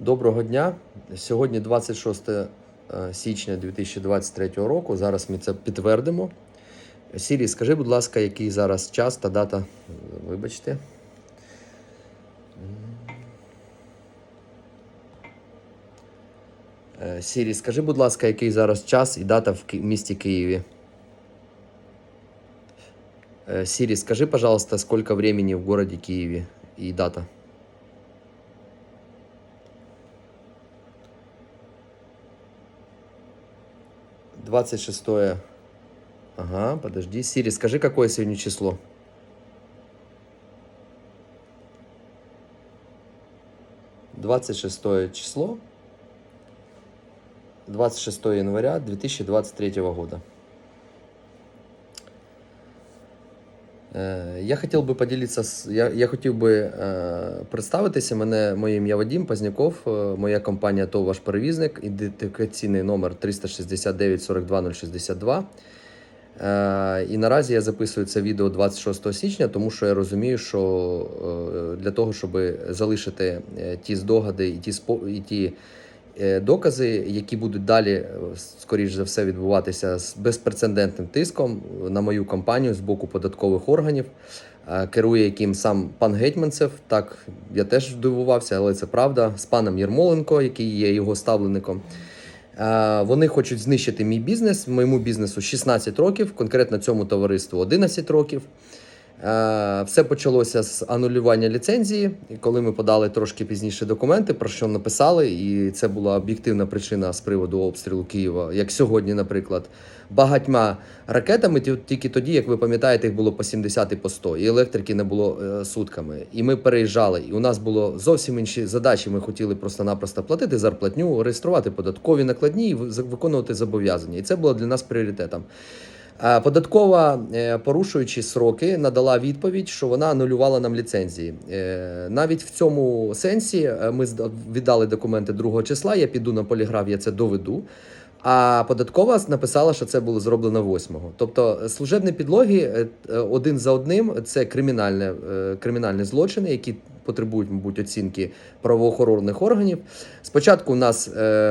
Доброго дня. Сьогодні 26 е, січня 2023 року. Зараз ми це підтвердимо. Сірі, скажи, будь ласка, який зараз час та дата? Вибачте. Е, Сірі, скажи, будь ласка, який зараз час і дата в місті Києві? Э, Сири, скажи, пожалуйста, сколько времени в городе Киеве и дата? 26. Ага, подожди. Сири, скажи, какое сегодня число? Двадцать шестое число, двадцать шестое января две тысячи двадцать третьего года. Я хотів би поділитися з я, я хотів би е, представитися. Мене моє ім'я Вадім Пазняков, е, моя компанія ТОВ ваш перевізник, ідентифікаційний номер 369 42 062. Е, і наразі я записую це відео 26 січня, тому що я розумію, що е, для того, щоб залишити е, ті здогади і ті і ті е, докази, які будуть далі, е, скоріш за все, відбуватися з безпрецедентним тиском на мою компанію з боку податкових органів, е, керує яким сам пан Гетьманцев. Так я теж здивувався, але це правда. З паном Єрмоленко, який є його ставленником. Е, Вони хочуть знищити мій бізнес. Моєму бізнесу 16 років, конкретно цьому товариству 11 років. Е, Все почалося з анулювання ліцензії, коли ми подали трошки пізніше документи, про що написали, і це була об'єктивна причина з приводу обстрілу Києва, як сьогодні, наприклад, багатьма ракетами, ті- тільки тоді, як ви пам'ятаєте, їх було по 70 і по 100, і електрики не було е, сутками. І ми переїжджали. І у нас було зовсім інші задачі. Ми хотіли просто-напросто платити зарплатню, реєструвати податкові накладні і ви- виконувати зобов'язання. І це було для нас пріоритетом. Податкова, е, порушуючи сроки, надала відповідь, що вона анулювала нам ліцензії. Е, Навіть в цьому сенсі е, ми віддали документи 2 числа. Я піду на поліграф, я це доведу. А податкова написала, що це було зроблено 8-го. Тобто е, служебні підлоги е, е, один за одним це кримінальне, кримінальні злочини, які потребують, мабуть, оцінки правоохоронних органів. Спочатку у нас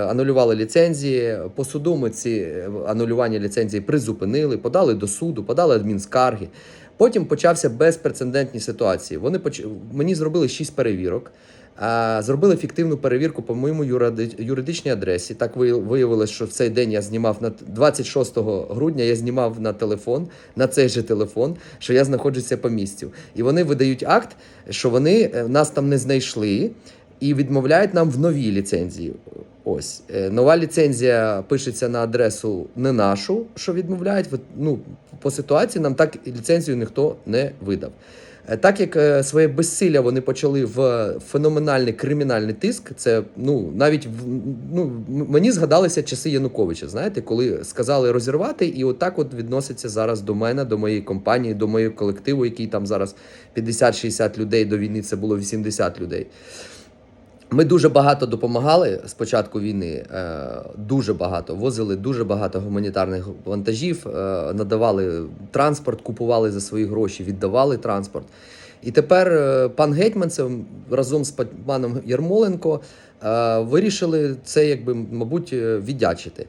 анулювали ліцензії. По суду ми ці анулювання ліцензії призупинили, подали до суду, подали адмінскарги. Потім почався безпрецедентні ситуації. Вони поч... мені зробили шість перевірок. Зробили фіктивну перевірку по моєму юриди- юридичній адресі. Так ви- виявилось, що в цей день я знімав на т- 26 грудня. Я знімав на телефон, на цей же телефон, що я знаходжуся по місцю. І вони видають акт, що вони е, нас там не знайшли і відмовляють нам в новій ліцензії. Ось Е, нова ліцензія пишеться на адресу не нашу, що відмовляють. Ну по ситуації нам так ліцензію ніхто не видав. Е, Так як е, своє безсилля вони почали в феноменальний кримінальний тиск, це ну навіть в ну мені згадалися часи Януковича. Знаєте, коли сказали розірвати, і отак от відноситься зараз до мене, до моєї компанії, до моєї колективу, який там зараз 50-60 людей до війни. Це було 80 людей. Ми дуже багато допомагали з початку війни. е, Дуже багато возили дуже багато гуманітарних вантажів, е, надавали транспорт, купували за свої гроші, віддавали транспорт. І тепер е, пан Гетьманцев разом з паном Ярмоленко е, вирішили це, якби мабуть, е, віддячити.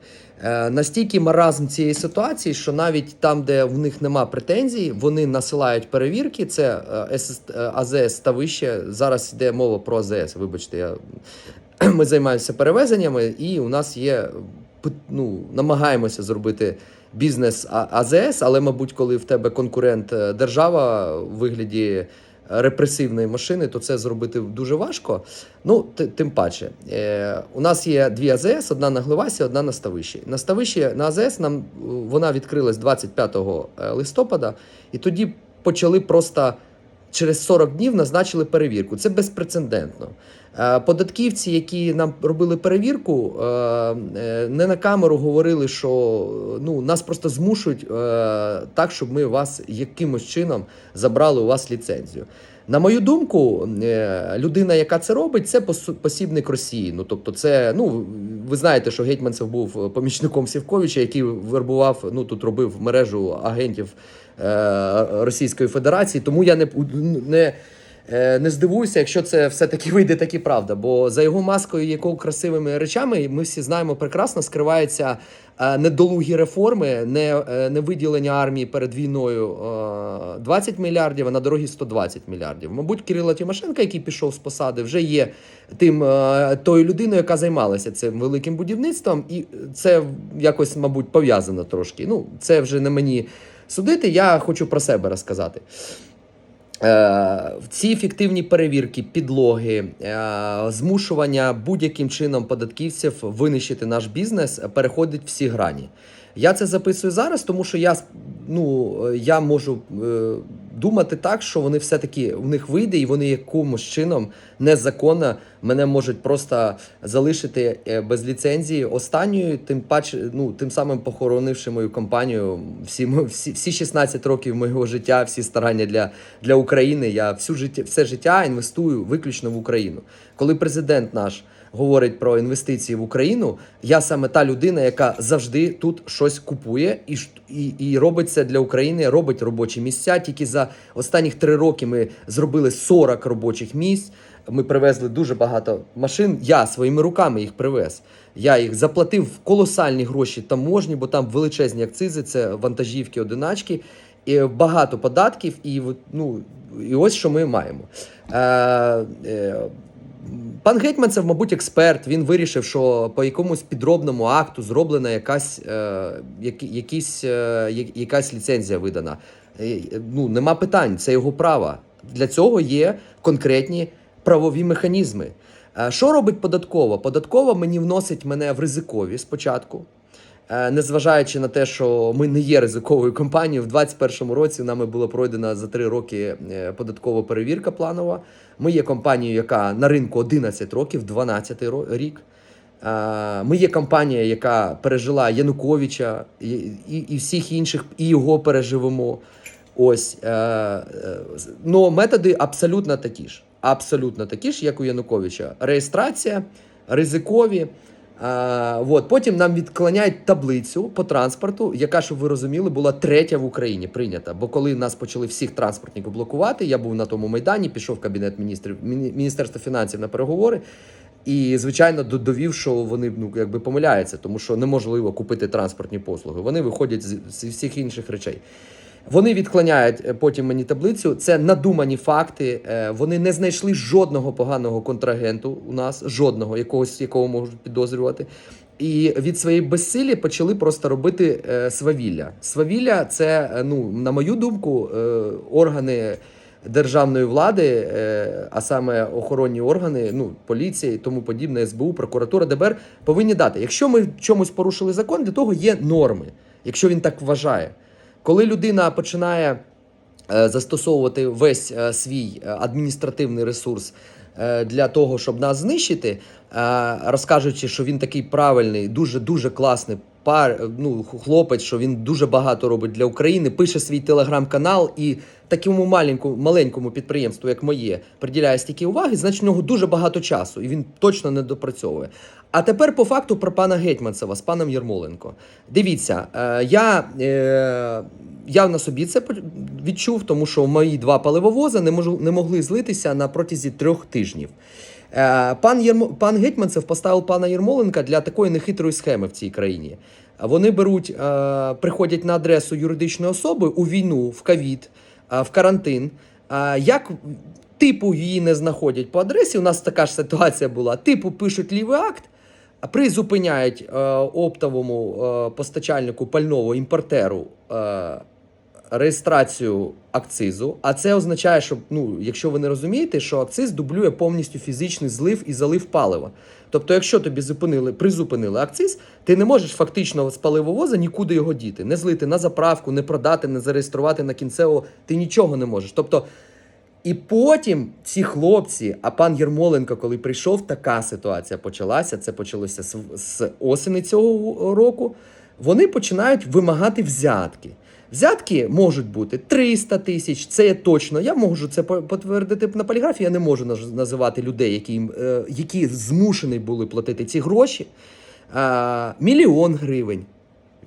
Настільки маразм цієї ситуації, що навіть там, де в них нема претензій, вони насилають перевірки. Це АЗС та вище. Зараз йде мова про АЗС. Вибачте, я ми займаємося перевезеннями, і у нас є ну, намагаємося зробити бізнес АЗС, але, мабуть, коли в тебе конкурент держава в вигляді репресивної машини, то це зробити дуже важко. Ну, ти- тим паче, е, у нас є дві АЗС: одна на Гливасі, одна на Ставищі. На Ставищі на АЗС нам е, вона відкрилась 25 листопада, і тоді почали просто через 40 днів назначили перевірку. Це безпрецедентно. Е, Податківці, які нам робили перевірку, е, е, не на камеру говорили, що ну, нас просто змушують так, щоб ми вас якимось чином забрали у вас ліцензію. На мою думку, е, людина, яка це робить, це посібник Росії. Ну тобто, це ну ви знаєте, що Гетьманцев був помічником Сівковича, який вербував, ну тут робив мережу агентів е, Російської Федерації. Тому я не, не е, не здивуюся, якщо це все-таки вийде таки правда. Бо за його маскою, якого красивими речами, ми всі знаємо прекрасно, скривається е, недолугі реформи, не, е, не виділення армії перед війною е, 20 мільярдів, а на дорогі 120 мільярдів. Мабуть, Кирило Тимошенко, який пішов з посади, вже є тим е, тою людиною, яка займалася цим великим будівництвом, і це якось, мабуть, пов'язано трошки. Ну, це вже не мені судити. Я хочу про себе розказати. Е, ці фіктивні перевірки, підлоги, е, змушування будь-яким чином податківців винищити наш бізнес е, переходить всі грані. Я це записую зараз, тому що я, ну, я можу е, думати так, що вони все-таки в них вийде, і вони якимось чином незаконно мене можуть просто залишити е, без ліцензії останньою, тим паче, ну, тим самим похоронивши мою компанію. Всі, всі, всі 16 років моєго життя, всі старання для, для України. Я всю життя, все життя інвестую виключно в Україну. Коли президент наш говорить про інвестиції в Україну, я саме та людина, яка завжди тут щось купує і, і, і робить це для України, робить робочі місця. Тільки за останніх три роки ми зробили 40 робочих місць. Ми привезли дуже багато машин. Я своїми руками їх привез. Я їх заплатив в колосальні гроші таможні, бо там величезні акцизи, це вантажівки, одиначки, і багато податків. І, ну, і ось що ми маємо. Е, е, Пан Гетьманцев, мабуть, експерт. Він вирішив, що по якомусь підробному акту зроблена якась, е, які, якісь, е, якась ліцензія видана. Е, Ну, нема питань, це його право. Для цього є конкретні правові механізми. Е, Що робить податкова? Податкова мені вносить мене в ризикові спочатку. Е, Незважаючи на те, що ми не є ризиковою компанією, в 2021 році нами була пройдена за три роки е, податкова перевірка планова. Ми є компанією, яка на ринку 11 років, 12 рік. Е, Ми є компанія, яка пережила Януковича і, і, всіх інших, і його переживемо. Ось. Но методи абсолютно такі ж. Абсолютно такі ж, як у Януковича. Реєстрація, ризикові. А, от. Потім нам відклоняють таблицю по транспорту, яка, щоб ви розуміли, була третя в Україні прийнята. Бо коли нас почали всіх транспортників блокувати, я був на тому майдані, пішов в кабінет міністрів Міністерства фінансів на переговори. І, звичайно, до- довів, що вони ну, якби помиляються, тому що неможливо купити транспортні послуги. Вони виходять з, з всіх інших речей. Вони відклоняють е, потім мені таблицю. Це надумані факти. Е, Вони не знайшли жодного поганого контрагенту у нас, жодного, якогось, якого можуть підозрювати. І від своєї безсилі почали просто робити е, свавілля. Свавілля це, ну, на мою думку, органи державної влади, а саме охоронні органи, ну, поліція і тому подібне, СБУ, прокуратура, ДБР, повинні дати. Якщо ми в чомусь порушили закон, для того є норми, якщо він так вважає. Коли людина починає е, застосовувати весь е, свій е, адміністративний ресурс для того, щоб нас знищити, розкажучи, що він такий правильний, дуже дуже класний пар, ну, хлопець, що він дуже багато робить для України, пише свій телеграм-канал і такому маленькому, маленькому підприємству, як моє, приділяє стільки уваги, значить в нього дуже багато часу, і він точно не допрацьовує. А тепер по факту про пана Гетьманцева з паном Єрмоленко. Дивіться, е, я, е, я на собі це відчув, тому що мої два паливовози не, можу, не могли злитися на протязі трьох тижнів. Е, Пан, Єрмо, пан Гетьманцев поставив пана Єрмоленка для такої нехитрої схеми в цій країні. Вони беруть, е, приходять на адресу юридичної особи у війну, в ковід, е, в карантин. Е, Як типу її не знаходять по адресі, у нас така ж ситуація була. Типу пишуть лівий акт, а призупиняють оптовому постачальнику пального імпортеру реєстрацію акцизу. А це означає, що ну, якщо ви не розумієте, що акциз дублює повністю фізичний злив і залив палива. Тобто, якщо тобі зупинили, призупинили акциз, ти не можеш фактично з паливовоза нікуди його діти, не злити на заправку, не продати, не зареєструвати на кінцево. Ти нічого не можеш. Тобто. І потім ці хлопці, а пан Єрмоленко, коли прийшов, така ситуація почалася. Це почалося з, осені цього року. Вони починають вимагати взятки. Взятки можуть бути 300 тисяч, це точно. Я можу це по- підтвердити на поліграфі. Я не можу називати людей, які, е, які змушені були платити ці гроші. Мільйон гривень.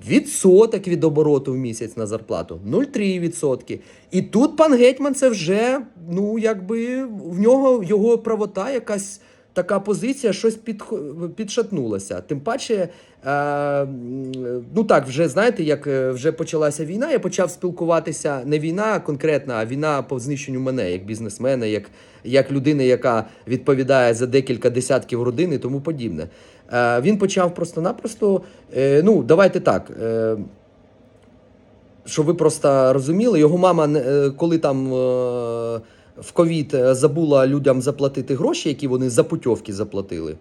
відсоток від обороту в місяць на зарплату 0,3%. І тут пан Гетьман це вже, ну, якби в нього його правота якась. Така позиція щось під, підшатнулася. Тим паче, ну так, вже знаєте, як е, вже почалася війна, я почав спілкуватися не війна конкретна, а війна по знищенню мене як бізнесмена, як, як людини, яка відповідає за декілька десятків родин і тому подібне. Е, він почав просто-напросто. Е, ну, давайте так. Е, щоб ви просто розуміли, його мама, е, коли там е, в ковід е, забула людям заплатити гроші, які вони за путьовки заплатили.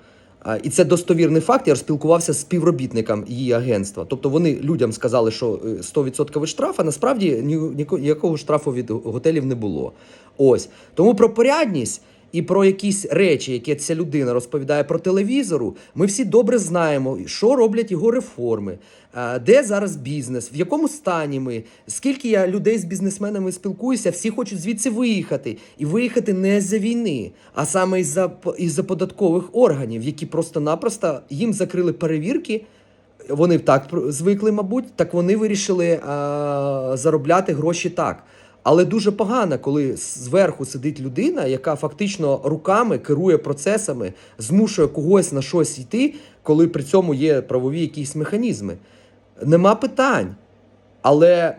І це достовірний факт. Я спілкувався з співробітником її агентства. Тобто вони людям сказали, що е, 100% штраф, а насправді ніякого штрафу від готелів не було. Ось тому про порядність. І про якісь речі, які ця людина розповідає про телевізору, ми всі добре знаємо, що роблять його реформи, де зараз бізнес, в якому стані ми, скільки я людей з бізнесменами спілкуюся, всі хочуть звідси виїхати. І виїхати не з-за війни, а саме із-за із-за податкових органів, які просто-напросто їм закрили перевірки. Вони так звикли, мабуть, так вони вирішили а, заробляти гроші так. Але дуже погано, коли зверху сидить людина, яка фактично руками керує процесами, змушує когось на щось йти, коли при цьому є правові якісь механізми. Нема питань. Але е,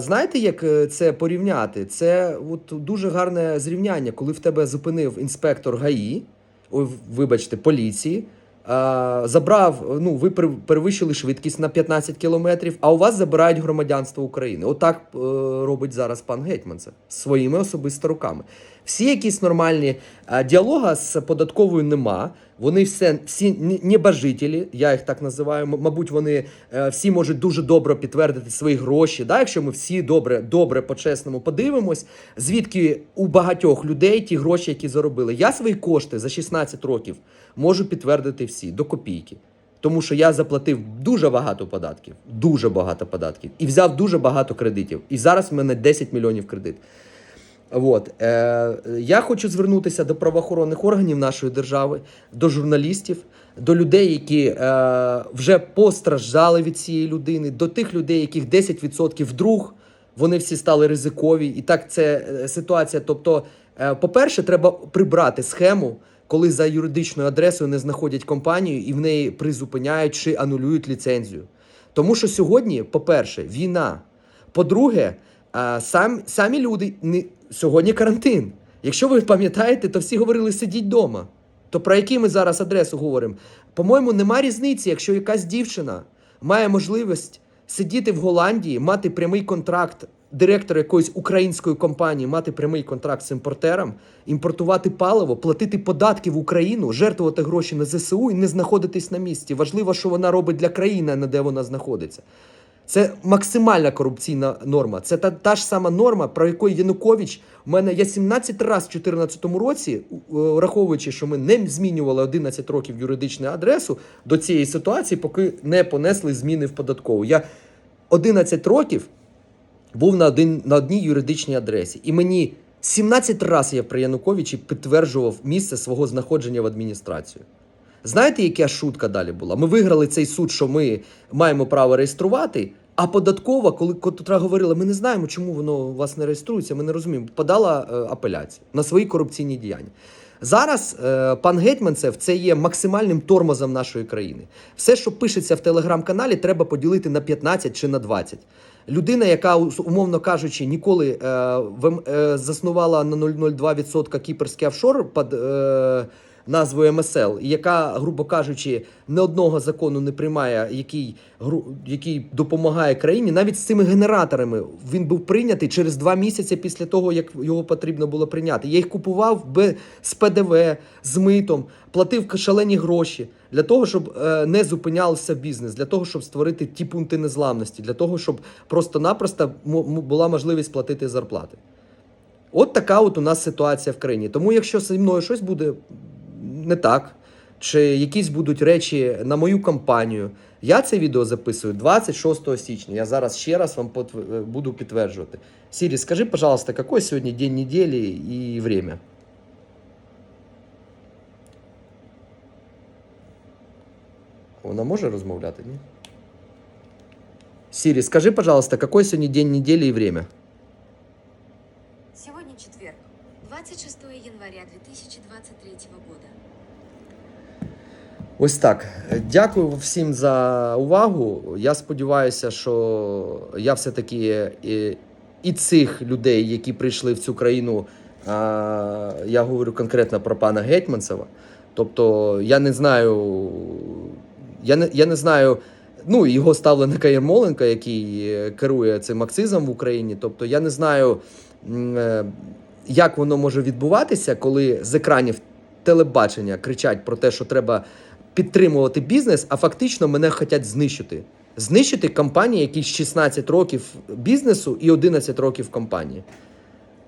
знаєте, як е, це порівняти? Це от дуже гарне зрівняння, коли в тебе зупинив інспектор ГАІ, ой, вибачте, поліції. Е, Забрав, ну ви пер- перевищили швидкість на 15 кілометрів, а у вас забирають громадянство України. Отак е, робить зараз пан Гетьманце своїми особисто руками. Всі якісь нормальні е, діалога з податковою нема. Вони все всі небожителі, я їх так називаю. Мабуть, вони е, всі можуть дуже добре підтвердити свої гроші. Да? Якщо ми всі добре, добре по-чесному подивимось, звідки у багатьох людей ті гроші, які заробили. Я свої кошти за 16 років можу підтвердити всі до копійки. Тому що я заплатив дуже багато податків, дуже багато податків, і взяв дуже багато кредитів. І зараз в мене 10 мільйонів кредит. От. Е, я хочу звернутися до правоохоронних органів нашої держави, до журналістів, до людей, які е, вже постраждали від цієї людини, до тих людей, яких 10% вдруг вони всі стали ризикові. І так це е, ситуація. Тобто, е, по-перше, треба прибрати схему, коли за юридичною адресою не знаходять компанію і в неї призупиняють чи анулюють ліцензію. Тому що сьогодні, по-перше, війна. По-друге, а, сам, самі люди не, сьогодні карантин. Якщо ви пам'ятаєте, то всі говорили сидіть вдома. То про які ми зараз адресу говоримо? По-моєму, нема різниці, якщо якась дівчина має можливість сидіти в Голландії, мати прямий контракт, директор якоїсь української компанії, мати прямий контракт з імпортером, імпортувати паливо, платити податки в Україну, жертвувати гроші на ЗСУ і не знаходитись на місці. Важливо, що вона робить для країни, а не де вона знаходиться. Це максимальна корупційна норма. Це та, та ж сама норма, про яку Янукович у мене я 17 разів в 2014 році, е, враховуючи, що ми не змінювали 11 років юридичну адресу до цієї ситуації, поки не понесли зміни в податкову. Я 11 років був на, один, на одній юридичній адресі. І мені 17 разів я при Януковичі підтверджував місце свого знаходження в адміністрацію. Знаєте, яка шутка далі була? Ми виграли цей суд, що ми маємо право реєструвати. А податкова, коли котра говорила, ми не знаємо, чому воно у вас не реєструється, ми не розуміємо, подала е, апеляцію на свої корупційні діяння. Зараз е, пан Гетьманцев це є максимальним тормозом нашої країни. Все, що пишеться в телеграм-каналі, треба поділити на 15 чи на 20. Людина, яка умовно кажучи, ніколи е, в, е, заснувала на 0,02% кіпрський офшор під е, назвою МСЛ, яка, грубо кажучи, не одного закону не приймає, який, який допомагає країні, навіть з цими генераторами він був прийнятий через два місяці після того, як його потрібно було прийняти. Я їх купував з ПДВ, з митом, платив шалені гроші для того, щоб е, не зупинявся бізнес, для того, щоб створити ті пункти незламності, для того, щоб просто-напросто була можливість платити зарплати. От така от у нас ситуація в країні. Тому, якщо зі мною щось буде не так, чи якісь будуть речі на мою кампанію, я це відео записую 26 січня. Я зараз ще раз вам потв- буду підтверджувати. Сірі, скажи, пожалуйста, який сьогодні день неділі і время? Вона може розмовляти, ні? Сири, скажи, пожалуйста, какой сегодня день недели и время? Сегодня четверг, 26 января 2023 года. Ось так. Дякую всім за увагу. Я сподіваюся, що я все-таки і, і цих людей, які прийшли в цю країну, а, я говорю конкретно про пана Гетьманцева. Тобто, я не знаю, я не, я не знаю. Ну, його ставленика Єрмоленка, який е, керує цим акцизом в Україні. Тобто, я не знаю, е, як воно може відбуватися, коли з екранів телебачення кричать про те, що треба підтримувати бізнес, а фактично мене хочуть знищити. Знищити компанії, які 16 років бізнесу і 11 років компанії.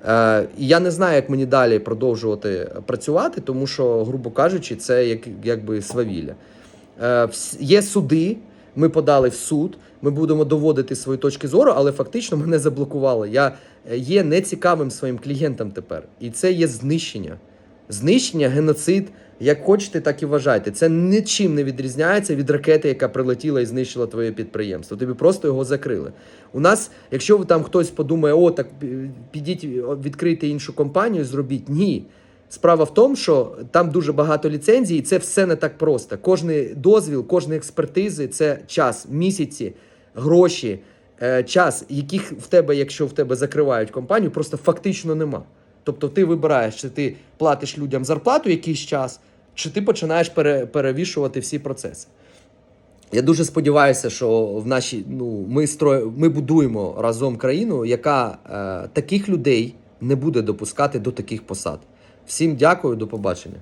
Е, я не знаю, як мені далі продовжувати працювати, тому що, грубо кажучи, це як, якби свавілля. Е, є суди, ми подали в суд, ми будемо доводити свої точки зору, але фактично мене заблокували. Я е, є нецікавим своїм клієнтам тепер. І це є знищення. Знищення, геноцид, як хочете, так і вважайте. Це нічим не відрізняється від ракети, яка прилетіла і знищила твоє підприємство. Тобі просто його закрили. У нас, якщо там хтось подумає, о, так підіть, о, відкрийте іншу компанію, зробіть. Ні. Справа в тому, що там дуже багато ліцензій, і це все не так просто. Кожний дозвіл, кожні експертизи це час, місяці, гроші, е, час, яких в тебе, якщо в тебе закривають компанію, просто фактично нема. Тобто ти вибираєш, чи ти платиш людям зарплату якийсь час, чи ти починаєш пере, перевішувати всі процеси. Я дуже сподіваюся, що в нашій ну ми стро... ми будуємо разом країну, яка е, таких людей не буде допускати до таких посад. Всім дякую, до побачення.